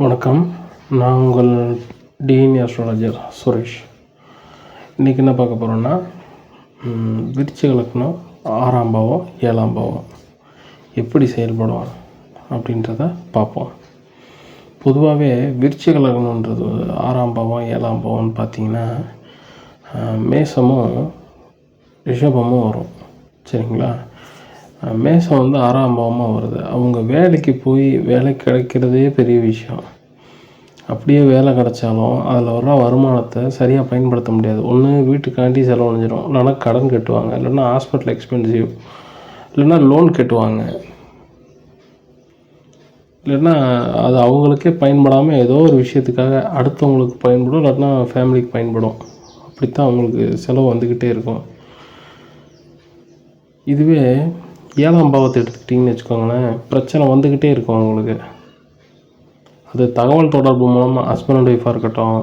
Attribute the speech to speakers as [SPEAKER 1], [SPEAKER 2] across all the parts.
[SPEAKER 1] வணக்கம். நான் உங்கள் டிஎன் அஸ்ட்ராலஜர் சுரேஷ். இன்றைக்கி என்ன பார்க்க போகிறோன்னா விருச்சிக லக்னம் ஆறாம் பாவம் ஏழாம் பாவம். எப்படி செயல்படும் அப்படின்றத பார்ப்போம். பொதுவாகவே விருச்சிக லக்னன்றது ஆறாம் பாவம் ஏழாம் பாவம்னு பார்த்தீங்கன்னா மேசமும் ரிஷபமும் வரும். சரிங்களா? மேசம் வந்து ஆறாம் பாவமாக வருது. அவங்க வேலைக்கு போய் வேலை கிடைக்கிறதே பெரிய விஷயம். அப்படியே வேலை கிடைச்சாலும் அதில் வர வருமானத்தை சரியாக பயன்படுத்த முடியாது. ஒன்று வீட்டுக்காண்டி செலவழிஞ்சிடும் இல்லைன்னா கடன் கட்டுவாங்க. இல்லைன்னா ஹாஸ்பிட்டல் எக்ஸ்பென்சிவ் இல்லைன்னா லோன் கட்டுவாங்க. இல்லைன்னா அது அவங்களுக்கே பயன்படாமல் ஏதோ ஒரு விஷயத்துக்காக அடுத்தவங்களுக்கு பயன்படும் இல்லைன்னா ஃபேமிலிக்கு பயன்படும். அப்படித்தான் அவங்களுக்கு செலவு வந்துக்கிட்டே இருக்கும். இதுவே ஏழாம் பாவத்தை எடுத்துக்கிட்டிங்கன்னு வச்சுக்கோங்களேன் பிரச்சனை வந்துக்கிட்டே இருக்கும் அவங்களுக்கு. அது தகவல் தொடர்பு மூலமாக ஹஸ்பண்ட் அண்ட் ஒய்ஃபாக இருக்கட்டும்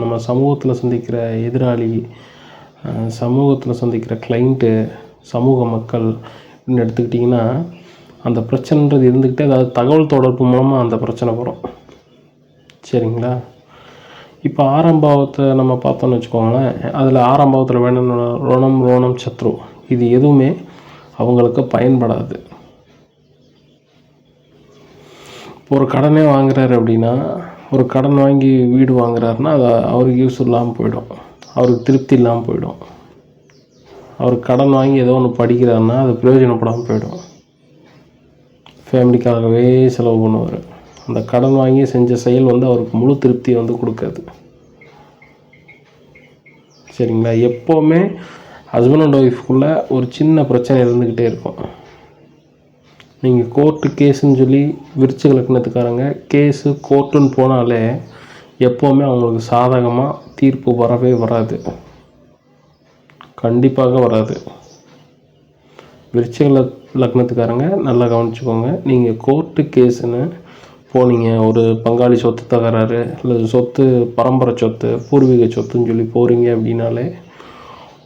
[SPEAKER 1] நம்ம சமூகத்தில் சந்திக்கிற எதிராளி சமூகத்தில் சந்திக்கிற கிளைண்ட்டு சமூக மக்கள் அப்படின்னு எடுத்துக்கிட்டிங்கன்னா அந்த பிரச்சனைன்றது இருந்துக்கிட்டே அதாவது தகவல் தொடர்பு மூலமாக அந்த பிரச்சனை வரும். சரிங்களா? இப்போ ஆரம்பாவத்தை நம்ம பார்த்தோம்னு வச்சுக்கோங்களேன் அதில் ஆரம்பாவத்தில் வேணும் ரோணம் ரோணம் சத்ரு. இது எதுவுமே அவங்களுக்கு பயன்படாது. ஒரு கடனே வாங்குறாரு அப்படின்னா ஒரு கடன் வாங்கி வீடு வாங்குறாருன்னா அது அவருக்கு யூஸ் இல்லாமல் போயிடும். அவருக்கு திருப்தி இல்லாமல் போயிடும். அவர் கடன் வாங்கி ஏதோ ஒன்று படிக்கிறாருன்னா அது பிரயோஜனப்படாமல் போயிடும். ஃபேமிலிக்காகவே செலவு பண்ணுவார். அந்த கடன் வாங்கி செஞ்ச செயல் வந்து அவருக்கு முழு திருப்தியை வந்து கொடுக்காது. சரிங்களா? எப்போவுமே ஹஸ்பண்ட் அண்ட் ஒய்ஃப்குள்ளே ஒரு சின்ன பிரச்சனை இருந்துக்கிட்டே இருக்கும். நீங்கள் கோர்ட்டு கேஸுன்னு சொல்லி விருச்சிக லக்னத்துக்காரங்க கேஸு கோர்ட்டுன்னு போனாலே எப்போவுமே அவங்களுக்கு சாதகமாக தீர்ப்பு வரவே வராது. கண்டிப்பாக வராது. விருச்சிக லக்னத்துக்காரங்க நல்லா கவனிச்சுக்கோங்க. நீங்கள் கோர்ட்டு கேஸுன்னு போனீங்க ஒரு பங்காளி சொத்து தகராறு இல்லை சொத்து பரம்பரை சொத்து பூர்வீக சொத்துன்னு சொல்லி போகிறீங்க அப்படின்னாலே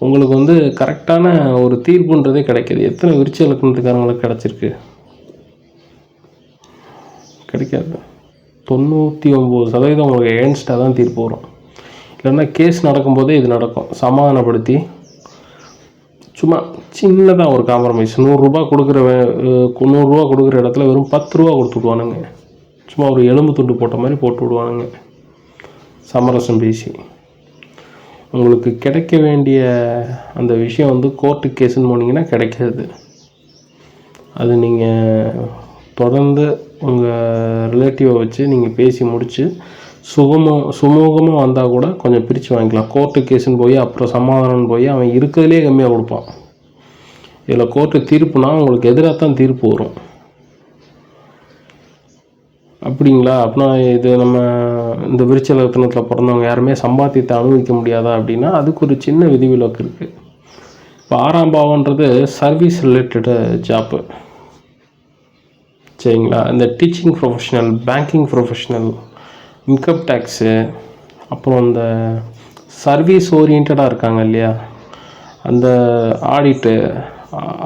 [SPEAKER 1] உங்களுக்கு வந்து கரெக்டான ஒரு தீர்ப்புன்றதே கிடைக்காது எத்தனை விருச்சிக இலக்கணத்துக்காரங்களுக்கு கிடச்சிருக்கு? கிடைக்காது. தொண்ணூற்றி ஒம்பது சதவீதம் உங்களுக்கு ஏன்ஸ்டாக தான் தீர்ப்பு வரும். இல்லைன்னா கேஸ் நடக்கும்போதே இது நடக்கும். சமாதானப்படுத்தி சும்மா சின்னதாக ஒரு காம்ப்ரமைஸ் நூறுரூபா கொடுக்குற நூறுரூவா கொடுக்குற இடத்துல வெறும் பத்து ரூபா கொடுத்து விடுவானுங்க. சும்மா ஒரு எலும்பு துண்டு போட்ட மாதிரி போட்டு விடுவானுங்க. சமரசம் பேசி. உங்களுக்கு கிடைக்க வேண்டிய அந்த விஷயம் வந்து கோர்ட்டு கேஸுன்னு போனீங்கன்னா கிடைக்காது. அது நீங்கள் தொடர்ந்து உங்கள் ரிலேட்டிவை வச்சு நீங்கள் பேசி முடித்து சுகமாக சுமூகமாக வந்தால் கூட கொஞ்சம் பிரித்து வாங்கிக்கலாம். கோர்ட்டு கேஸுன்னு போய் அப்புறம் சமாதானம்னு போய் அவன் இருக்கிறதுலே கம்மியாக கொடுப்பான். இதில் கோர்ட்டு தீர்ப்புனா உங்களுக்கு எதிராக தான் தீர்ப்பு வரும். அப்படிங்களா? அப்படின்னா இது நம்ம இந்த விருச்சலத்தினத்தில் பிறந்தவங்க யாருமே சம்பாத்தியத்தை அனுபவிக்க முடியாதா அப்படின்னா அதுக்கு ஒரு சின்ன விதிவிலக்கு இருக்குது இப்போ ஆறாம் பாவன்றது சர்வீஸ் ரிலேட்டடு ஜாப்பு சரிங்களா? இந்த teaching professional banking professional income tax அப்புறம் இந்த சர்வீஸ் ஓரியன்டாக இருக்காங்க இல்லையா? அந்த ஆடிட்டு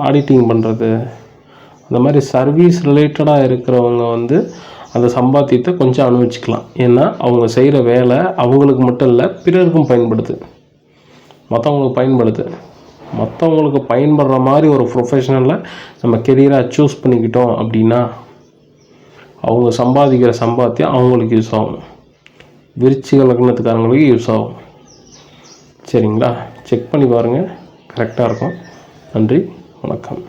[SPEAKER 1] ஆடிட்டிங் பண்ணுறது அந்த மாதிரி சர்வீஸ் ரிலேட்டடாக இருக்கிறவங்க வந்து அந்த சம்பாத்தியத்தை கொஞ்சம் அனுபவிச்சுக்கலாம். ஏன்னா அவங்க செய்கிற வேலை அவங்களுக்கு மட்டும் இல்லை பிறருக்கும் பயன்படுது. மற்றவங்களுக்கு பயன்படுது. மற்றவங்களுக்கு பயன்படுற மாதிரி ஒரு ப்ரொஃபஷனலை நம்ம கெரியராக சூஸ் பண்ணிக்கிட்டோம் அப்படின்னா அவங்க சம்பாதிக்கிற சம்பாத்தியம் அவங்களுக்கு யூஸ் ஆகும். விருச்சிக லக்னத்துக்காரங்களுக்கு யூஸ் ஆகும். சரிங்களா? செக் பண்ணி பாருங்கள் கரெக்டாக இருக்கும். நன்றி. வணக்கம்.